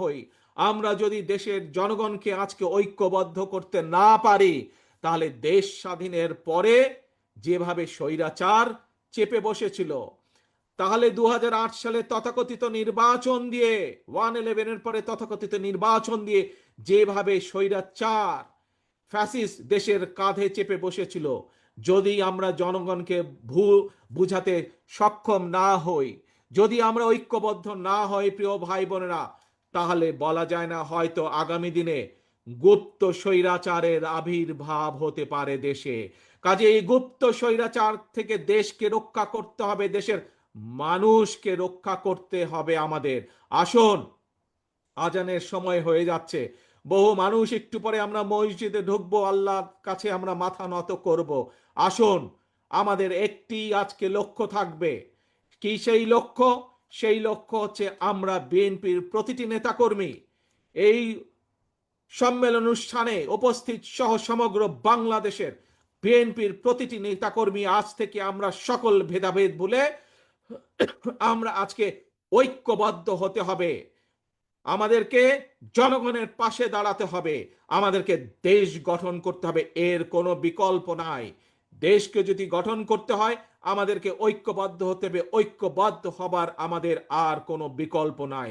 হই আমরা যদি দেশের জনগণকে আজকে ঐক্যবদ্ধ করতে না পারি, তাহলে দেশ স্বাধীনের পরে যেভাবে স্বৈরাচার চেপে বসেছিল, তাহলে দু সালে তথাকথিত নির্বাচন দিয়ে, ওয়ান ইলেভেনের পরে তথাকথিত নির্বাচন দিয়ে যেভাবে স্বৈরাচার ফ্যাসিস দেশের কাঁধে চেপে বসেছিল, যদি আমরা জনগণকে ভু, বুঝাতে সক্ষম না হই, যদি আমরা ঐক্যবদ্ধ না হই, প্রিয় ভাই বোনেরা তাহলে বলা যায় না হয়তো আগামী দিনে গুপ্ত স্বৈরাচারের আবির্ভাব হতে পারে দেশে। কাজে এই গুপ্ত স্বৈরাচার থেকে দেশকে রক্ষা করতে হবে, দেশের মানুষকে রক্ষা করতে হবে আমাদের। আসুন, আজানের সময় হয়ে যাচ্ছে। বহু মানুষ একটু পরে আমরা মসজিদে ঢুকবো, আল্লাহর কাছে আমরা মাথা নত করব। আসুন, আমাদের একটি আজকে লক্ষ্য থাকবে। কি সেই লক্ষ্য? সেই লক্ষ্য হচ্ছে আমরা বিএনপির প্রতিটি নেতাকর্মী এই সম্মেলন অনুষ্ঠানে উপস্থিত সহ সমগ্র বাংলাদেশের বিএনপির প্রতিটি নেতাকর্মী আজ থেকে আমরা সকল ভেদাভেদ ভুলে আমরা আজকে ঐক্যবদ্ধ হতে হবে। আমাদেরকে জনগণের পাশে দাঁড়াতে হবে। আমাদেরকে দেশ গঠন করতে হবে। এর কোনো বিকল্প নাই। দেশকে যদি গঠন করতে হয়, আমাদেরকে ঐক্যবদ্ধ হতে হবে। ঐক্যবদ্ধ হবার আমাদের আর কোনো বিকল্প নাই।